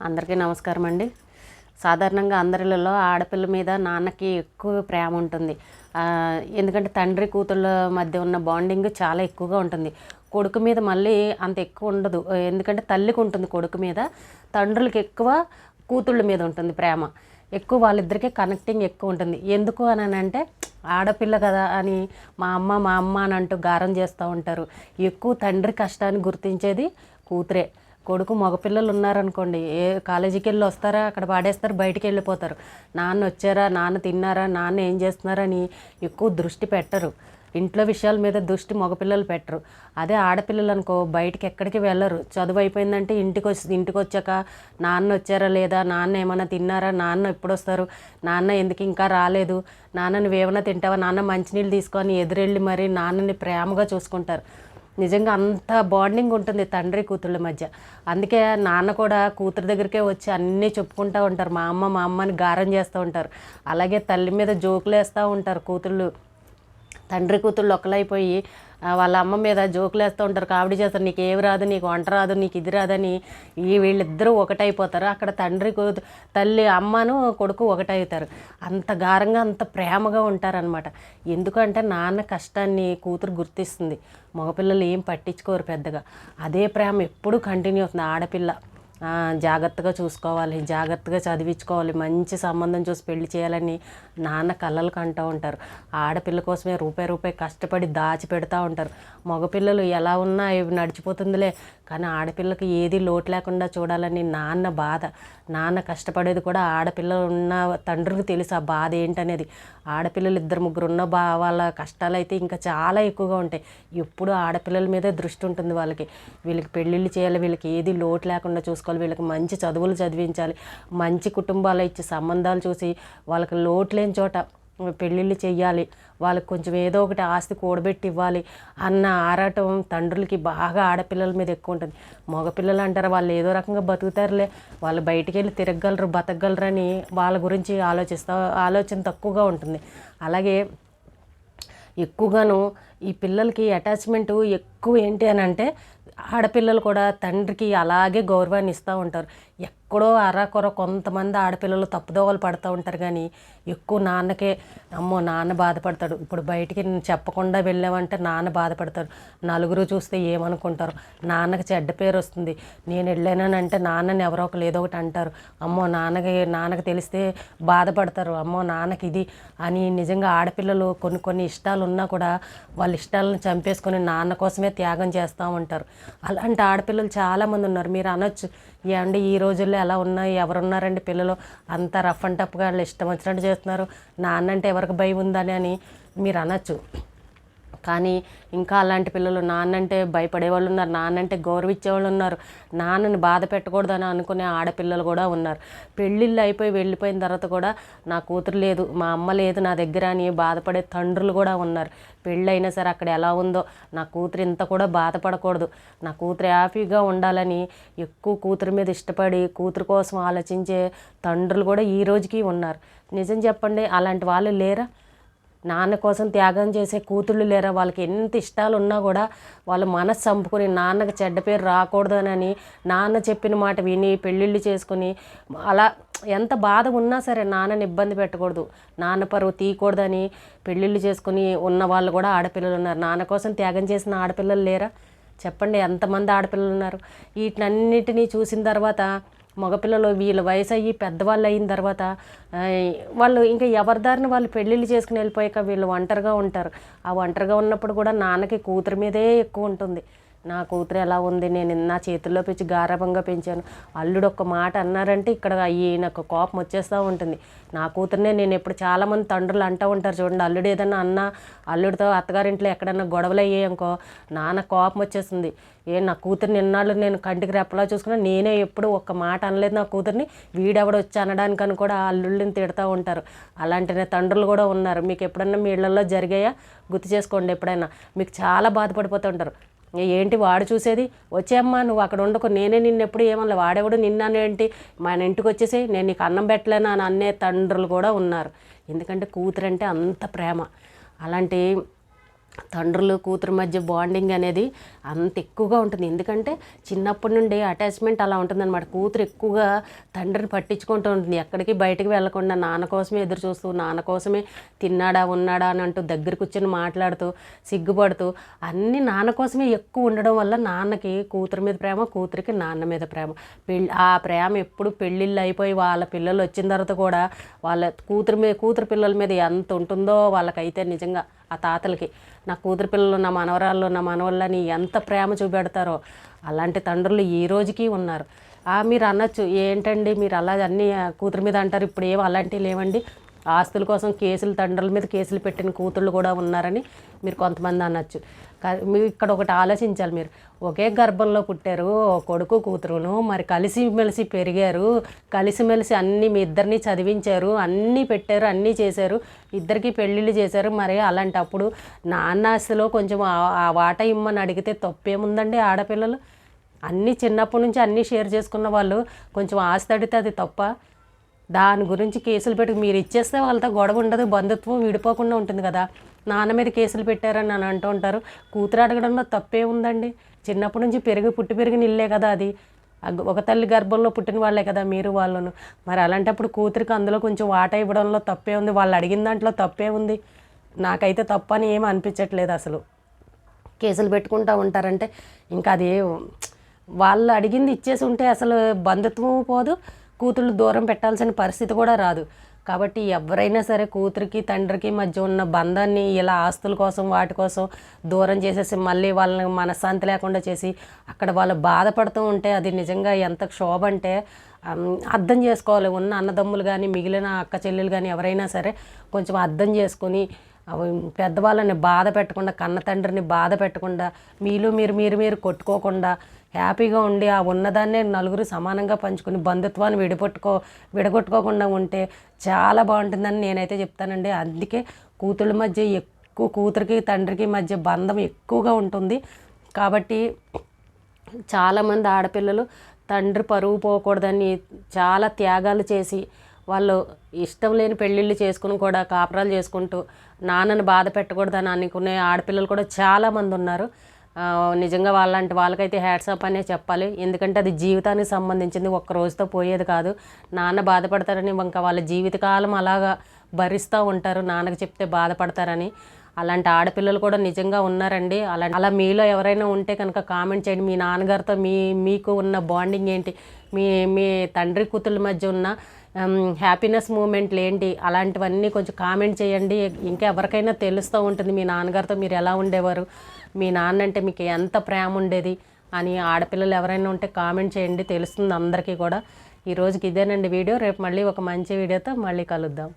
అందరికీ నమస్కారం అండి. సాధారణంగా అందరిలో ఆడపిల్ల మీద నాన్నకి ఎక్కువ ప్రేమ ఉంటుంది. ఎందుకంటే తండ్రి కూతుళ్ళ మధ్య ఉన్న బాండింగ్ చాలా ఎక్కువగా ఉంటుంది. కొడుకు మీద మళ్ళీ అంత ఎక్కువ ఉండదు. ఎందుకంటే తల్లికి ఉంటుంది కొడుకు మీద తండ్రులకి ఎక్కువ కూతుళ్ళ మీద ఉంటుంది ప్రేమ. ఎక్కువ వాళ్ళిద్దరికీ కనెక్టింగ్ ఎక్కువ ఉంటుంది. ఎందుకు అని అంటే ఆడపిల్ల కదా అని మా అమ్మ మా అమ్మ అని అంటూ గారం చేస్తూ ఉంటారు. ఎక్కువ తండ్రి కష్టాన్ని గుర్తించేది కూతురే. కొడుకు మగపిల్లలు ఉన్నారనుకోండి ఏ కాలేజీకి వెళ్ళి వస్తారా అక్కడ పాడేస్తారు బయటికి వెళ్ళిపోతారు నాన్న వచ్చారా నాన్న తిన్నారా నాన్న ఏం చేస్తున్నారని ఎక్కువ దృష్టి పెట్టరు. ఇంట్లో విషయాల మీద దృష్టి మగపిల్లలు పెట్టరు. అదే ఆడపిల్లలు అనుకో బయటికి ఎక్కడికి వెళ్ళరు. చదువు అయిపోయిందంటే ఇంటికి వచ్చి ఇంటికి వచ్చాక నాన్న వచ్చారా లేదా నాన్న ఏమైనా తిన్నారా నాన్న ఎప్పుడు వస్తారు నాన్న ఎందుకు ఇంకా రాలేదు నాన్న నువ్వేమైనా తింటావా నాన్న మంచినీళ్ళు తీసుకొని ఎదురెళ్ళి మరి నాన్నని ప్రేమగా చూసుకుంటారు. నిజంగా అంత బాండింగ్ ఉంటుంది తండ్రి కూతుళ్ళ మధ్య. అందుకే నాన్న కూడా కూతురు దగ్గరికే వచ్చి అన్నీ చెప్పుకుంటూ ఉంటారు. మా అమ్మ మా అమ్మని గారం చేస్తూ ఉంటారు. అలాగే తల్లి మీద జోకులు వేస్తూ ఉంటారు కూతుళ్ళు. తండ్రి కూతుళ్ళు ఒక్కలైపోయి వాళ్ళ అమ్మ మీద జోకులు వేస్తూ ఉంటారు. కామెడీ చేస్తారు. నీకు ఏమి రాదు నీకు వంట రాదు నీకు ఇది రాదని ఈ వీళ్ళిద్దరూ ఒకటైపోతారు. అక్కడ తండ్రి కూతు తల్లి అమ్మను కొడుకు ఒకటవుతారు అంత గారంగా అంత ప్రేమగా ఉంటారనమాట ఎందుకంటే నాన్న కష్టాన్ని కూతురు గుర్తిస్తుంది. మగపిల్లలు ఏం పట్టించుకోరు పెద్దగా. అదే ప్రేమ ఎప్పుడూ కంటిన్యూ అవుతుంది. ఆడపిల్ల జాగ్రత్తగా చూసుకోవాలి జాగ్రత్తగా చదివించుకోవాలి మంచి సంబంధం చూసి పెళ్ళి చేయాలని నాన్న కళ్ళలు కంటూ ఉంటారు. ఆడపిల్ల కోసమే రూపాయి రూపాయి కష్టపడి దాచి పెడతా ఉంటారు. మగపిల్లలు ఎలా ఉన్నా ఇవి నడిచిపోతుందిలే కానీ ఆడపిల్లకి ఏది లోటు లేకుండా చూడాలని నాన్న బాధ. నాన్న కష్టపడేది కూడా ఆడపిల్లలు ఉన్న తండ్రికి తెలుసు ఆ బాధ ఏంటనేది. ఆడపిల్లలు ఇద్దరు ముగ్గురు ఉన్న బా వాళ్ళ కష్టాలు అయితే ఇంకా చాలా ఎక్కువగా ఉంటాయి. ఎప్పుడు ఆడపిల్లల మీదే దృష్టి ఉంటుంది వాళ్ళకి. వీళ్ళకి పెళ్ళిళ్ళు చేయాలి వీళ్ళకి ఏది లోటు లేకుండా చూసుకోవాలి. వీళ్ళకి మంచి చదువులు చదివించాలి మంచి కుటుంబాలు ఇచ్చి సంబంధాలు చూసి వాళ్ళకి లోటు లేని చోట పెళ్ళిళ్ళు చెయ్యాలి వాళ్ళకి కొంచెం ఏదో ఒకటి ఆస్తి కూడబెట్టి ఇవ్వాలి అన్న ఆరాటం తండ్రులకి బాగా ఆడపిల్లల మీద ఎక్కువ ఉంటుంది. మగపిల్లలు అంటారు వాళ్ళు ఏదో రకంగా బతుకుతారులే వాళ్ళు బయటికి వెళ్ళి తిరగగలరు బతకగలరు అని వాళ్ళ గురించి ఆలోచిస్తా ఆలోచన తక్కువగా ఉంటుంది. అలాగే ఎక్కువగాను ఈ పిల్లలకి అటాచ్మెంట్ ఎక్కువ ఏంటి అని అంటే ఆడపిల్లలు కూడా తండ్రికి అలాగే గౌరవాన్ని ఇస్తూ ఉంటారు. ఎక్కడో అరాకొర కొంతమంది ఆడపిల్లలు తప్పుదోవలు పడుతూ ఉంటారు కానీ ఎక్కువ నాన్నకే అమ్మో నాన్న బాధపడతాడు. ఇప్పుడు బయటికి చెప్పకుండా వెళ్ళామంటే నాన్న బాధపడతాడు. నలుగురు చూస్తే ఏమనుకుంటారు? నాన్నకి చెడ్డ పేరు వస్తుంది. నేను వెళ్ళానంటే నాన్నని ఎవరో ఒకరు ఏదో ఒకటి అంటారు. అమ్మో నాన్నకి నాన్నకి తెలిస్తే బాధపడతారు. అమ్మో నాన్నకి ఇది అని నిజంగా ఆడపిల్లలు కొన్ని కొన్ని ఇష్టాలు ఉన్నా కూడా వాళ్ళ ఇష్టాలను చంపేసుకొని నాన్న కోసమే త్యాగం చేస్తూ ఉంటారు. అలాంటి ఆడపిల్లలు చాలామంది ఉన్నారు. మీరు అనొచ్చు ఏమండి ఈ రోజుల్లో ఎలా ఉన్నాయి? ఎవరున్నారండి పిల్లలు? అంత రఫ్ అండ్ టఫ్గా వాళ్ళు ఇష్టం వచ్చినట్టు చేస్తున్నారు. నాన్న అంటే ఎవరికి భయం ఉందని అని మీరు అనొచ్చు. కానీ ఇంకా అలాంటి పిల్లలు నాన్నంటే భయపడే వాళ్ళు ఉన్నారు నాన్నంటే గౌరవించేవాళ్ళు ఉన్నారు నాన్నని బాధ పెట్టకూడదని అనుకునే ఆడపిల్లలు కూడా ఉన్నారు. పెళ్ళిళ్ళు అయిపోయి వెళ్ళిపోయిన తర్వాత కూడా నా కూతురు లేదు మా అమ్మ లేదు నా దగ్గర అని బాధపడే తండ్రులు కూడా ఉన్నారు. పెళ్ళి అయినా సరే అక్కడ ఎలా ఉందో నా కూతురు ఇంత కూడా బాధపడకూడదు. నా కూతురు హ్యాపీగా ఉండాలని ఎక్కువ కూతురు మీద ఇష్టపడి కూతురు కోసం ఆలోచించే తండ్రులు కూడా ఈ రోజుకి ఉన్నారు. నిజం చెప్పండి అలాంటి వాళ్ళు లేరా? నాన్న కోసం త్యాగం చేసే కూతుళ్ళు లేరా? వాళ్ళకి ఎంత ఇష్టాలు ఉన్నా కూడా వాళ్ళు మనసు చంపుకొని నాన్నకి చెడ్డ పేరు రాకూడదనని నాన్న చెప్పిన మాట విని పెళ్ళిళ్ళు చేసుకుని అలా ఎంత బాధ ఉన్నా సరే నాన్నని ఇబ్బంది పెట్టకూడదు. నాన్న పరువు తీయకూడదని పెళ్ళిళ్ళు చేసుకుని ఉన్న వాళ్ళు కూడా ఆడపిల్లలు ఉన్నారు. నాన్న కోసం త్యాగం చేసిన ఆడపిల్లలు లేరా? చెప్పండి ఎంతమంది ఆడపిల్లలు ఉన్నారు? వీటినన్నిటినీ చూసిన తర్వాత మగపిల్లలు వీళ్ళ వయసు అయ్యి పెద్దవాళ్ళు అయిన తర్వాత వాళ్ళు ఇంకా ఎవరి దారిని వాళ్ళు పెళ్ళిళ్ళు చేసుకుని వెళ్ళిపోయాక వీళ్ళు ఒంటరిగా ఉంటారు. ఆ ఒంటరిగా ఉన్నప్పుడు కూడా నాన్నకి కూతురు మీదే ఎక్కువ ఉంటుంది. నా కూతురు ఎలా ఉంది? నేను నా చేతుల్లో పెంచి గారభంగా పెంచాను. అల్లుడు ఒక్క మాట అన్నారంటే ఇక్కడ ఈయనకు కోపం వచ్చేస్తూ ఉంటుంది. నా కూతురునే నేను ఎప్పుడు చాలామంది తండ్రులు అంటూ ఉంటారు చూడండి. అల్లుడు ఏదన్నా అన్నా అల్లుడితో అత్తగారింట్లో ఎక్కడన్నా గొడవలు అయ్యాయనుకో నాన్న కోపం వచ్చేస్తుంది. ఏ నా కూతురు నిన్నాళ్ళు నేను కంటికి రెప్పలా చూసుకున్నా నేనే ఎప్పుడు ఒక్క మాట అనలేదు నా కూతుర్ని. వీడెవడు వచ్చి అనడానికని కూడా అల్లుళ్ళని తిడతా ఉంటారు. అలాంటి తండ్రులు కూడా ఉన్నారు. మీకు ఎప్పుడన్నా మీ ఇళ్ళలో జరిగాయా? గుర్తు చేసుకోండి ఎప్పుడైనా. మీకు చాలా బాధపడిపోతూ ఉంటారు. ఏంటి వాడు చూసేది? వచ్చేమ్మా నువ్వు అక్కడ ఉండకు. నేనే నిన్నెప్పుడు ఏమన్నా వాడెవడు నిన్నాను ఏంటి? మన ఇంటికి వచ్చేసి నేను నీకు అన్నం పెట్టలేను అని అన్నే తండ్రులు కూడా ఉన్నారు. ఎందుకంటే కూతురంటే అంత ప్రేమ. అలాంటి తండ్రులు కూతురు మధ్య బాండింగ్ అనేది అంత ఎక్కువగా ఉంటుంది. ఎందుకంటే చిన్నప్పటి నుండి అటాచ్మెంట్ అలా ఉంటుందన్నమాట. కూతురు ఎక్కువగా తండ్రిని పట్టించుకుంటూ ఉంటుంది. ఎక్కడికి బయటకు వెళ్ళకుండా నాన్న కోసమే ఎదురు చూస్తూ నాన్న కోసమే తిన్నాడా ఉన్నాడా అని అంటూ దగ్గర కూర్చొని మాట్లాడుతూ సిగ్గుపడుతూ అన్నీ నాన్న కోసమే ఎక్కువ ఉండడం వల్ల నాన్నకి కూతురు మీద ప్రేమ కూతురికి నాన్న మీద ప్రేమ. పెళ్ళి ఆ ప్రేమ ఎప్పుడు పెళ్ళిళ్ళు అయిపోయి వాళ్ళ పిల్లలు వచ్చిన తర్వాత కూడా వాళ్ళ కూతురు మీద కూతురు పిల్లల మీద ఎంత ఉంటుందో వాళ్ళకైతే నిజంగా ఆ తాతలకి. నా కూతురు పిల్లలు నా మనవరాళ్ళు నా మనవళ్ళని ఎంత ప్రేమ చూపెడతారో. అలాంటి తండ్రులు ఈ రోజుకి ఉన్నారు. మీరు అనొచ్చు ఏంటండి మీరు అలా అన్నీ కూతురు మీద అంటారు ఇప్పుడు ఏం అలాంటివి లేవండి. ఆస్తుల కోసం కేసులు తండ్రుల మీద కేసులు పెట్టిన కూతుళ్ళు కూడా ఉన్నారని మీరు కొంతమంది అనొచ్చు. కా- మీరు ఇక్కడ ఒకటి ఆలోచించాలి మీరు. ఒకే గర్భంలో పుట్టారు ఓ కొడుకు కూతురును మరి కలిసిమెలిసి పెరిగారు కలిసిమెలిసి అన్ని మీ ఇద్దరిని చదివించారు అన్నీ పెట్టారు అన్నీ చేశారు ఇద్దరికి పెళ్ళిళ్ళు చేశారు మరి అలాంటప్పుడు నాన్నాస్తిలో కొంచెం ఆ- వాట ఇమ్మని అడిగితే తప్పేముందండి ఆడపిల్లలు? అన్నీ చిన్నప్పటి నుంచి అన్నీ షేర్ చేసుకున్న వాళ్ళు కొంచెం ఆస్తి అడిగితే అది తప్ప దాని గురించి కేసులు పెట్టి మీరు ఇచ్చేస్తే వాళ్ళతో గొడవ ఉండదు బంధుత్వం విడిపోకుండా ఉంటుంది కదా. నాన్న మీద కేసులు పెట్టారని అని అంటూ ఉంటారు. కూతురు అడగడంలో తప్పే ఉందండి. చిన్నప్పటి నుంచి పెరిగి పుట్టి పెరిగిన ఇల్లే కదా అది. ఒక తల్లి గర్భంలో పుట్టిన వాళ్ళే కదా మీరు వాళ్ళను. మరి అలాంటప్పుడు కూతురికి అందులో కొంచెం వాటా ఇవ్వడంలో తప్పే ఉంది. వాళ్ళు అడిగిన దాంట్లో తప్పే ఉంది. నాకైతే తప్ప అని ఏం అనిపించట్లేదు అసలు. కేసులు పెట్టుకుంటూ ఉంటారంటే ఇంకా అది వాళ్ళు అడిగింది ఇచ్చేసి ఉంటే అసలు బంధుత్వం పోదు. కూతుళ్ళు దూరం పెట్టాల్సిన పరిస్థితి కూడా రాదు. కాబట్టి ఎవరైనా సరే కూతురికి తండ్రికి మధ్య ఉన్న బంధాన్ని ఇలా ఆస్తుల కోసం వాటి కోసం దూరం చేసేసి మళ్ళీ వాళ్ళని మనశ్శాంతి లేకుండా చేసి అక్కడ వాళ్ళు బాధపడుతూ ఉంటే అది నిజంగా ఎంత క్షోభ అంటే అర్థం చేసుకోవాలి. ఉన్న అన్నదమ్ములు కానీ మిగిలిన అక్క చెల్లెలు కానీ ఎవరైనా సరే కొంచెం అర్థం చేసుకొని అవి పెద్దవాళ్ళని బాధ పెట్టకుండా కన్న తండ్రిని బాధ పెట్టకుండా మీలో మీరు మీరు మీరు కొట్టుకోకుండా హ్యాపీగా ఉండి ఆ ఉన్నదాన్నే నలుగురు సమానంగా పంచుకొని బంధుత్వాన్ని విడిపట్టుకో విడగొట్టుకోకుండా ఉంటే చాలా బాగుంటుందని నేనైతే చెప్తానండి. అందుకే కూతుళ్ళ మధ్య ఎక్కువ కూతురికి తండ్రికి మధ్య బంధం ఎక్కువగా ఉంటుంది. కాబట్టి చాలామంది ఆడపిల్లలు తండ్రి పరువు పోకూడదని చాలా త్యాగాలు చేసి వాళ్ళు ఇష్టం లేని పెళ్ళిళ్ళు చేసుకుని కూడా కాపురాలు చేసుకుంటూ నాన్నని బాధ పెట్టకూడదని అనుకునే ఆడపిల్లలు కూడా చాలామంది ఉన్నారు. నిజంగా వాళ్ళంటి వాళ్ళకైతే హ్యాట్సాప్ అనే చెప్పాలి. ఎందుకంటే అది జీవితానికి సంబంధించింది ఒక్క రోజుతో పోయేది కాదు. నాన్న బాధపడతారని ఇంకా వాళ్ళ జీవితకాలం అలాగా భరిస్తూ ఉంటారు. నాన్నకి చెప్తే బాధపడతారని. అలాంటి ఆడపిల్లలు కూడా నిజంగా ఉన్నారండి. అలా అలా మీలో ఎవరైనా ఉంటే కనుక కామెంట్ చేయండి. మీ నాన్నగారితో మీ మీకు ఉన్న బాండింగ్ ఏంటి? మీ మీ తండ్రి కూతుళ్ళ మధ్య ఉన్న హ్యాపీనెస్ మూమెంట్లు ఏంటి? అలాంటివన్నీ కొంచెం కామెంట్ చేయండి. ఇంకా ఎవరికైనా తెలుస్తూ ఉంటుంది మీ నాన్నగారితో మీరు ఎలా ఉండేవారు? మీ నాన్న అంటే మీకు ఎంత ప్రేమ ఉండేది? అని ఆడపిల్లలు ఎవరైనా ఉంటే కామెంట్ చేయండి. తెలుస్తుంది అందరికీ కూడా. ఈ రోజుకి ఇదేనండి వీడియో. రేపు మళ్ళీ ఒక మంచి వీడియోతో మళ్ళీ కలుద్దాం.